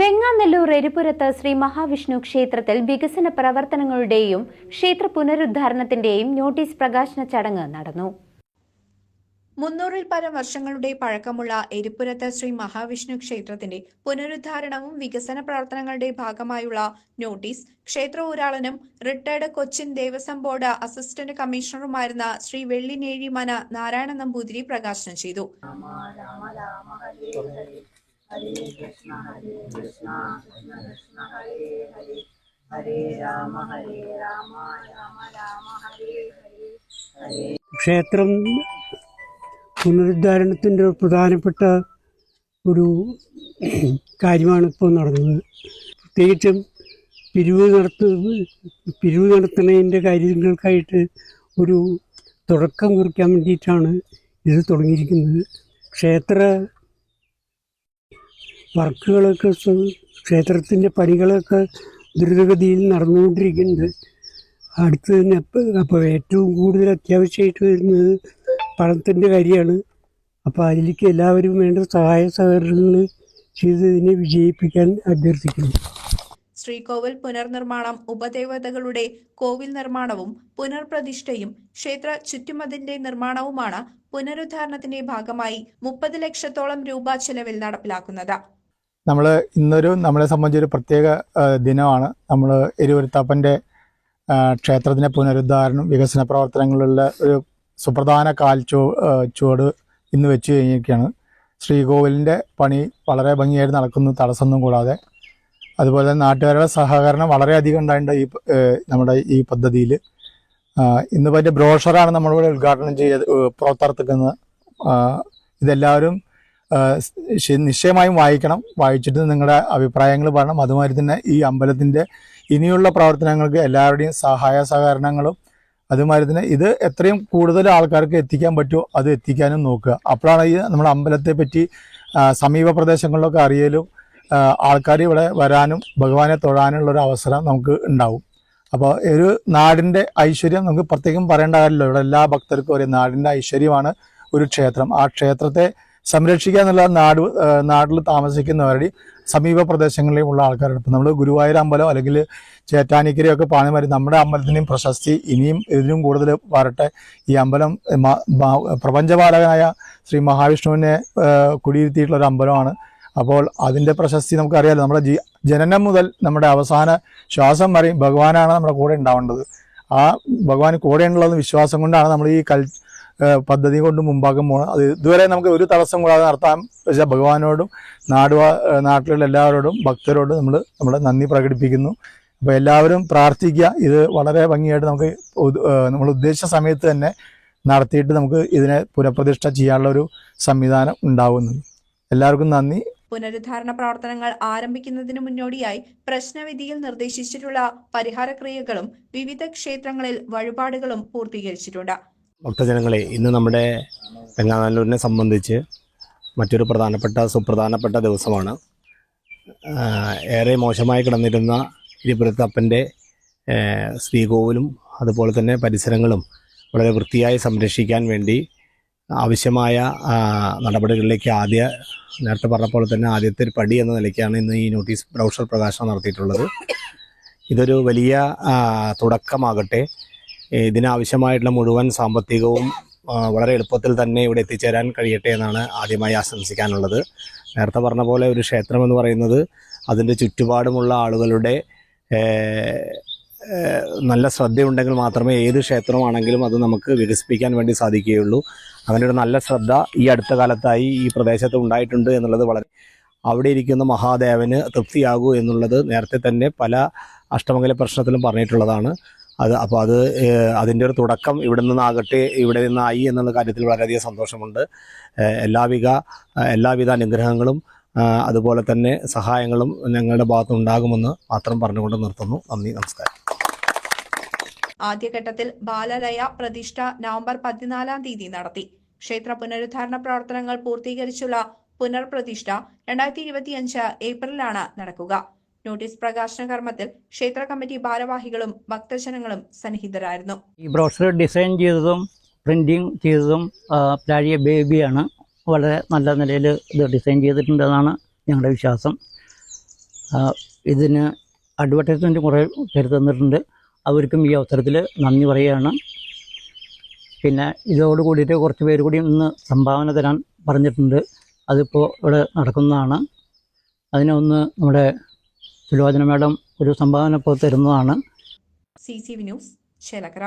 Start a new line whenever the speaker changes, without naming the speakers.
വെങ്ങാനല്ലൂർ എരിപുരത്ത് ശ്രീ മഹാവിഷ്ണു ക്ഷേത്രത്തിൽ വികസന പ്രവർത്തനങ്ങളുടെയും ക്ഷേത്ര പുനരുദ്ധാരണത്തിന്റെയും നോട്ടീസ് പ്രകാശന ചടങ്ങ് നടന്നു.
മുന്നൂറിൽ പരം വർഷങ്ങളുടെ പഴക്കമുള്ള എരിപ്പുരത്ത് ശ്രീ മഹാവിഷ്ണു ക്ഷേത്രത്തിന്റെ പുനരുദ്ധാരണവും വികസന പ്രവർത്തനങ്ങളുടെ ഭാഗമായുള്ള നോട്ടീസ് ക്ഷേത്ര ഊരാളനും retired Cochin Devaswom board assistant കമ്മീഷണറുമായിരുന്ന Shri Vellinezhimana Narayana Namboothiri പ്രകാശനം ചെയ്തു.
ക്ഷേത്രം പുനരുദ്ധാരണത്തിന്റെ പ്രധാനപ്പെട്ട ഒരു കാര്യമാണ് ഇപ്പോൾ നടന്നത്. പ്രത്യേകിച്ചും പിരിവ് നടത്തു പിരിവ് നടത്തുന്നതിന്റെ കാര്യങ്ങൾക്കായിട്ട് ഒരു തുടക്കം കുറിക്കാൻ വേണ്ടിയിട്ടാണ് ഇത് തുടങ്ങിയിരിക്കുന്നത്. ക്ഷേത്ര വർക്കുകളൊക്കെ ക്ഷേത്രത്തിന്റെ പണികളൊക്കെ ദ്രുതഗതിയിൽ നടന്നുകൊണ്ടിരിക്കുന്നുണ്ട്. അടുത്ത് തന്നെ അപ്പോൾ ഏറ്റവും കൂടുതൽ അത്യാവശ്യമായിട്ട് വരുന്നത് പണത്തിന്റെ കാര്യമാണ്. അപ്പോൾ അതിലേക്ക് എല്ലാവരും വേണ്ട സഹായ സഹകരണങ്ങൾ ചെയ്ത് ഇതിനെ വിജയിപ്പിക്കാൻ അഭ്യർത്ഥിക്കുന്നു.
ശ്രീകോവിൽ പുനർനിർമ്മാണം ഉപദേവതകളുടെ കോവിൽ നിർമ്മാണവും പുനർപ്രതിഷ്ഠയും ക്ഷേത്ര ചുറ്റുമതിന്റെ നിർമ്മാണവുമാണ് പുനരുദ്ധാരണത്തിന്റെ ഭാഗമായി മുപ്പത് ലക്ഷത്തോളം രൂപ ചെലവിൽ നടപ്പിലാക്കുന്നത്.
നമ്മൾ ഇന്നൊരു നമ്മളെ സംബന്ധിച്ചൊരു പ്രത്യേക ദിനമാണ്. നമ്മൾ എരുവരുത്തപ്പന്റെ ക്ഷേത്രത്തിന്റെ പുനരുദ്ധാരണം വികസന പ്രവർത്തനങ്ങളിലുള്ള ഒരു സുപ്രധാന കാൽ ചു ചുവട് ഇന്ന് വെച്ച് കഴിഞ്ഞിരിക്കുകയാണ്. ശ്രീകോവിലിന്റെ പണി വളരെ ഭംഗിയായിട്ട് നടക്കുന്നു തടസ്സമൊന്നും കൂടാതെ. അതുപോലെ തന്നെ നാട്ടുകാരുടെ സഹകരണം വളരെയധികം ഉണ്ടായിട്ടുണ്ട് ഈ നമ്മുടെ ഈ പദ്ധതിയിൽ ഇന്ന് പറ്റിയ ബ്രോഷറാണ് നമ്മളിവിടെ ഉദ്ഘാടനം ചെയ്ത് പുറത്തിറത്തിക്കുന്നത് ഇതെല്ലാവരും നിശ്ചയമായും വായിക്കണം. വായിച്ചിട്ട് നിങ്ങളുടെ അഭിപ്രായങ്ങൾ പറയണം. അതുമാതിരി തന്നെ ഈ അമ്പലത്തിന്റെ ഇനിയുള്ള പ്രവർത്തനങ്ങൾക്ക് എല്ലാവരുടെയും സഹായ സഹകരണങ്ങളും അതുമാതിരി തന്നെ ഇത് എത്രയും കൂടുതൽ ആൾക്കാർക്ക് എത്തിക്കാൻ പറ്റുമോ അത് എത്തിക്കാനും നോക്കുക. അപ്പോഴാണ് ഈ നമ്മുടെ അമ്പലത്തെ പറ്റി സമീപ പ്രദേശങ്ങളിലൊക്കെ അറിയലും ആൾക്കാർ ഇവിടെ വരാനും ഭഗവാനെ തൊഴാനുള്ള ഒരു അവസരം നമുക്ക് ഉണ്ടാവും. അപ്പോൾ ഒരു നാടിന്റെ ഐശ്വര്യം നമുക്ക് പ്രത്യേകം പറയേണ്ട കാര്യമില്ല. ഇവിടെ എല്ലാ ഭക്തർക്കും ഒരു നാടിന്റെ ഐശ്വര്യമാണ് ഒരു ക്ഷേത്രം. ആ ക്ഷേത്രത്തെ സംരക്ഷിക്കുക എന്നുള്ള നാട് നാട്ടിൽ താമസിക്കുന്നവരുടെ സമീപ പ്രദേശങ്ങളിലും ഉള്ള ആൾക്കാരാണ്. ഇപ്പം നമ്മൾ ഗുരുവായൂർ അമ്പലം അല്ലെങ്കിൽ ചേറ്റാനിക്കരയൊക്കെ പാണിമാരി നമ്മുടെ അമ്പലത്തിന്റെയും പ്രശസ്തി ഇനിയും ഇതിനും കൂടുതൽ വരട്ടെ. ഈ അമ്പലം പ്രപഞ്ചപാലകനായ ശ്രീ മഹാവിഷ്ണുവിനെ കുടിയിരുത്തിയിട്ടുള്ള ഒരു അമ്പലമാണ്. അപ്പോൾ അതിന്റെ പ്രശസ്തി നമുക്കറിയാലോ നമ്മുടെ ജീ ജനനം മുതൽ നമ്മുടെ അവസാന ശ്വാസം വരെയും ഭഗവാനാണ് നമ്മുടെ കൂടെ ഉണ്ടാവേണ്ടത്. ആ ഭഗവാൻ കൂടെ ഉള്ളതെന്ന് വിശ്വാസം കൊണ്ടാണ് നമ്മൾ ഈ കൽ പദ്ധതി കൊണ്ട് മുമ്പാകം പോകണം അത് ഇതുവരെ നമുക്ക് ഒരു തടസ്സം കൂടാതെ നടത്താൻ വെച്ചാൽ ഭഗവാനോടും നാട് നാട്ടിലുള്ള എല്ലാവരോടും ഭക്തരോടും നമ്മൾ നമ്മുടെ നന്ദി പ്രകടിപ്പിക്കുന്നു. അപ്പോൾ എല്ലാവരും പ്രാർത്ഥിക്കുക. ഇത് വളരെ ഭംഗിയായിട്ട് നമുക്ക് നമ്മൾ ഉദ്ദേശിച്ച സമയത്ത് തന്നെ നടത്തിയിട്ട് നമുക്ക് ഇതിനെ പുനഃപ്രതിഷ്ഠ ചെയ്യാനുള്ള ഒരു സംവിധാനം ഉണ്ടാവുന്നുണ്ട് എല്ലാവർക്കും നന്ദി.
പുനരുദ്ധാരണ പ്രവർത്തനങ്ങൾ ആരംഭിക്കുന്നതിന് മുന്നോടിയായി പ്രശ്നവിധിയിൽ നിർദ്ദേശിച്ചിട്ടുള്ള പരിഹാരക്രിയകളും വിവിധ ക്ഷേത്രങ്ങളിൽ വഴിപാടുകളും പൂർത്തീകരിച്ചിട്ടുണ്ട്.
ഭക്തജനങ്ങളെ ഇന്ന് നമ്മുടെ വെങ്ങാനല്ലൂരിനെ സംബന്ധിച്ച് മറ്റൊരു പ്രധാനപ്പെട്ട സുപ്രധാനപ്പെട്ട ദിവസമാണ്. ഏറെ മോശമായി കിടന്നിരുന്ന ഇരുപുരത്തപ്പന്റെ ശ്രീകോവിലും അതുപോലെ തന്നെ പരിസരങ്ങളും വളരെ വൃത്തിയായി സംരക്ഷിക്കാൻ വേണ്ടി ആവശ്യമായ നടപടികളിലേക്ക് ആദ്യ നേരത്തെ പറഞ്ഞപ്പോൾ തന്നെ ആദ്യത്തെ ഒരു പടി എന്ന നിലയ്ക്കാണ് ഇന്ന് ഈ നോട്ടീസ് ബ്രൗഷർ പ്രകാശനം നടത്തിയിട്ടുള്ളത്. ഇതൊരു വലിയ തുടക്കമാകട്ടെ. ഇതിനാവശ്യമായിട്ടുള്ള മുഴുവൻ സാമ്പത്തികവും വളരെ എളുപ്പത്തിൽ തന്നെ ഇവിടെ എത്തിച്ചേരാൻ കഴിയട്ടെ എന്നാണ് ആദ്യമായി ആശംസിക്കാനുള്ളത്. നേരത്തെ പറഞ്ഞ പോലെ ഒരു ക്ഷേത്രം എന്ന് പറയുന്നത് അതിന്റെ ചുറ്റുപാടുമുള്ള ആളുകളുടെ നല്ല ശ്രദ്ധയുണ്ടെങ്കിൽ മാത്രമേ ഏത് ക്ഷേത്രമാണെങ്കിലും അത് നമുക്ക് വികസിപ്പിക്കാൻ വേണ്ടി സാധിക്കുകയുള്ളൂ. അങ്ങനെ ഒരു നല്ല ശ്രദ്ധ ഈ അടുത്ത കാലത്തായി ഈ പ്രദേശത്ത് ഉണ്ടായിട്ടുണ്ട് എന്നുള്ളത് വളരെ അവിടെ ഇരിക്കുന്ന മഹാദേവന് തൃപ്തിയാകൂ എന്നുള്ളത് നേരത്തെ തന്നെ പല അഷ്ടമംഗല പ്രശ്നത്തിലും പറഞ്ഞിട്ടുള്ളതാണ്. അത് അപ്പോൾ അത് അതിന്റെ ഒരു തുടക്കം ഇവിടെ നിന്നാകട്ടെ ഇവിടെ നിന്നായി എന്നുള്ള കാര്യത്തിൽ വളരെയധികം സന്തോഷമുണ്ട്. എല്ലാവിധ എല്ലാവിധ അനുഗ്രഹങ്ങളും അതുപോലെ തന്നെ സഹായങ്ങളും ഞങ്ങളുടെ ഭാഗത്തുനിന്നുണ്ടാകുമെന്ന് മാത്രം പറഞ്ഞുകൊണ്ട് നിർത്തുന്നു. നന്ദി നമസ്കാരം.
ആദ്യഘട്ടത്തിൽ ബാലലയ പ്രതിഷ്ഠ നവംബർ പതിനാലാം തീയതി നടത്തി. ക്ഷേത്ര പുനരുദ്ധാരണ പ്രവർത്തനങ്ങൾ പൂർത്തീകരിച്ചുള്ള പുനർപ്രതിഷ്ഠ രണ്ടായിരത്തി ഇരുപത്തിയഞ്ച് ഏപ്രിലാണ് നടക്കുക. നോട്ടീസ് പ്രകാശന കർമ്മത്തിൽ ക്ഷേത്ര കമ്മിറ്റി ഭാരവാഹികളും ഭക്തജനങ്ങളും സന്നിഹിതരായിരുന്നു.
ഈ ബ്രോഷർ ഡിസൈൻ ചെയ്തതും പ്രിന്റിങ് ചെയ്തതും പ്ലാഴിയ ബേബിയാണ്. വളരെ നല്ല നിലയിൽ ഇത് ഡിസൈൻ ചെയ്തിട്ടുണ്ടെന്നാണ് ഞങ്ങളുടെ വിശ്വാസം. ഇതിന് അഡ്വർടൈസ്മെന്റ് കുറേ പേര് തന്നിട്ടുണ്ട്. അവർക്കും ഈ അവസരത്തിൽ നന്ദി പറയുകയാണ്. പിന്നെ ഇതോട് കൂടിയിട്ട് കുറച്ച് പേര് കൂടി ഇന്ന് സംഭാവന തരാൻ പറഞ്ഞിട്ടുണ്ട്. അതിപ്പോൾ ഇവിടെ നടക്കുന്നതാണ്. അതിനൊന്ന് നമ്മുടെ സുലോചന മാഡം ഒരു സംഭാവന തരുന്നതാണ്.
C C V news Chelakkara.